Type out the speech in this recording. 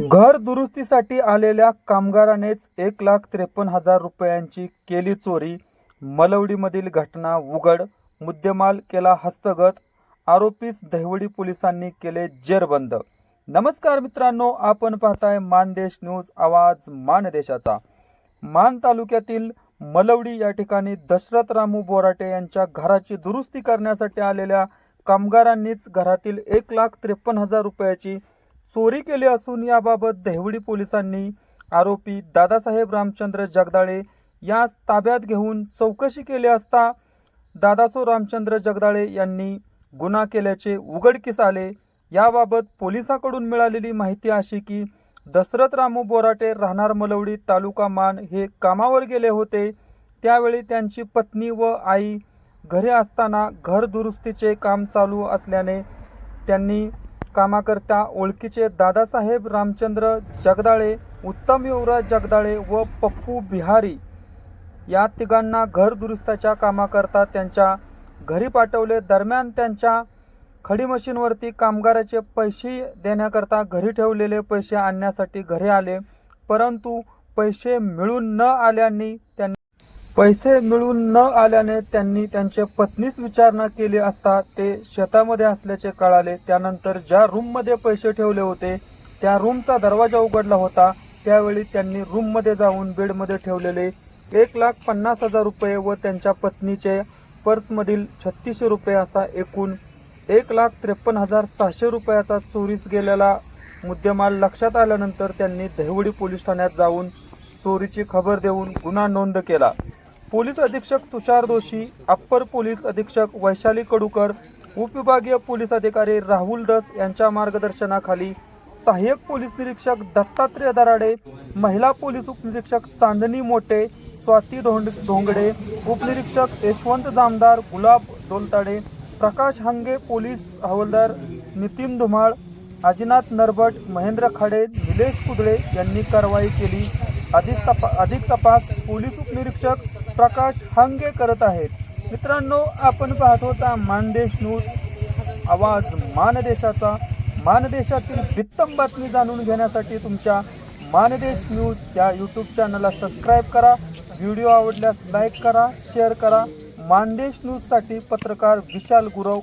घर दुरुस्तीसाठी आलेल्या कामगारानेच एक लाख त्रेपन्न हजार रुपयांची केली चोरी. मलवडीमधील घटना उघड मुद्देमाल केला हस्तगत आरोपीस दहिवडी पोलिसांनी केले जेरबंद. नमस्कार मित्रांनो आपण पाहताय मानदेश न्यूज आवाज मानदेशाचा. मान तालुक्यातील मलवडी या ठिकाणी दशरथ रामू बोराटे यांच्या घराची दुरुस्ती करण्यासाठी आलेल्या कामगारांनीच घरातील एक लाख त्रेपन्न हजार रुपयाची चोरी केली असून याबाबत दहिवडी पोलिसांनी आरोपी दादासाहेब रामचंद्र जगदाळे यास ताब्यात घेऊन चौकशी केली असता दादासो रामचंद्र जगदाळे यांनी गुन्हा केल्याचे उघडकीस आले? याबाबत पोलिसाकडून मिळालेली माहिती अशी की दशरथ रामू बोराटे राहणार मलवडी तालुका मान हे कामावर गेले होते. त्यावेळी त्यांची पत्नी व आई घरी असताना घर दुरुस्तीचे काम चालू असल्याने त्यांनी कामाकरता ओळखीचे दादासाहेब रामचंद्र जगदाळे उत्तम युवराज जगदाळे व पप्पू बिहारी. या तिघांना घर दुरुस्ताच्या कामाकरता त्यांच्या घरी पाठवले. दरम्यान त्यांच्या खडी मशीनवरती कामगाराचे पैसे देण्याकरता घरी ठेवलेले पैसे आणण्यासाठी घरी आले. परंतु पैसे मिळून न आल्याने त्यांनी पैसे मिळून न आल्याने त्यांनी त्यांच्या पत्नीस विचारणा केली असता ते शेतामध्ये असल्याचे कळाले. त्यानंतर ज्या रूममध्ये पैसे ठेवले होते त्या रूमचा दरवाजा उघडला होता. त्यावेळी त्यांनी रूममध्ये जाऊन बेडमध्ये ठेवलेले एक लाख पन्नास हजार रुपये व त्यांच्या पत्नीचे पर्समधील छत्तीसशे रुपये असा एकूण एक लाख त्रेपन्न हजार सहाशे रुपयाचा चोरीस गेलेला मुद्देमाल लक्षात आल्यानंतर त्यांनी दहिवडी पोलीस ठाण्यात जाऊन चोरीची खबर देऊन गुन्हा नोंद केला. पोलीस अधीक्षक तुषार दोशी अप्पर पोलीस अधीक्षक वैशाली कडूकर उपविभागीय पोलीस अधिकारी राहुल दस यांच्या मार्गदर्शनाखाली सहाय्यक पोलीस निरीक्षक दत्तात्रय दराडे महिला पोलीस उपनिरीक्षक चांदणी मोटे स्वाती धोंड धोंगडे उपनिरीक्षक यशवंत जामदार गुलाब दोलताडे प्रकाश हंगे पोलीस हवालदार नितीन धुमाळ अजिनाथ नरबट महेंद्र खाडे निलेश कुदळे यांनी कारवाई केली. अधिक तपा अधिक तपास पोलीस उपनिरीक्षक प्रकाश हंगे करत आहेत. मित्रांनो आपण पाहत होता मानदेश न्यूज. आवाज मानदेशाचा. मानदेशातील वित्तम बातमी जाणून घेण्यासाठी तुमच्या मानदेश न्यूज या यूट्यूब चॅनलला सबस्क्राईब करा. व्हिडिओ आवडल्यास लाईक करा शेअर करा. मानदेश न्यूजसाठी पत्रकार विशाल गुरव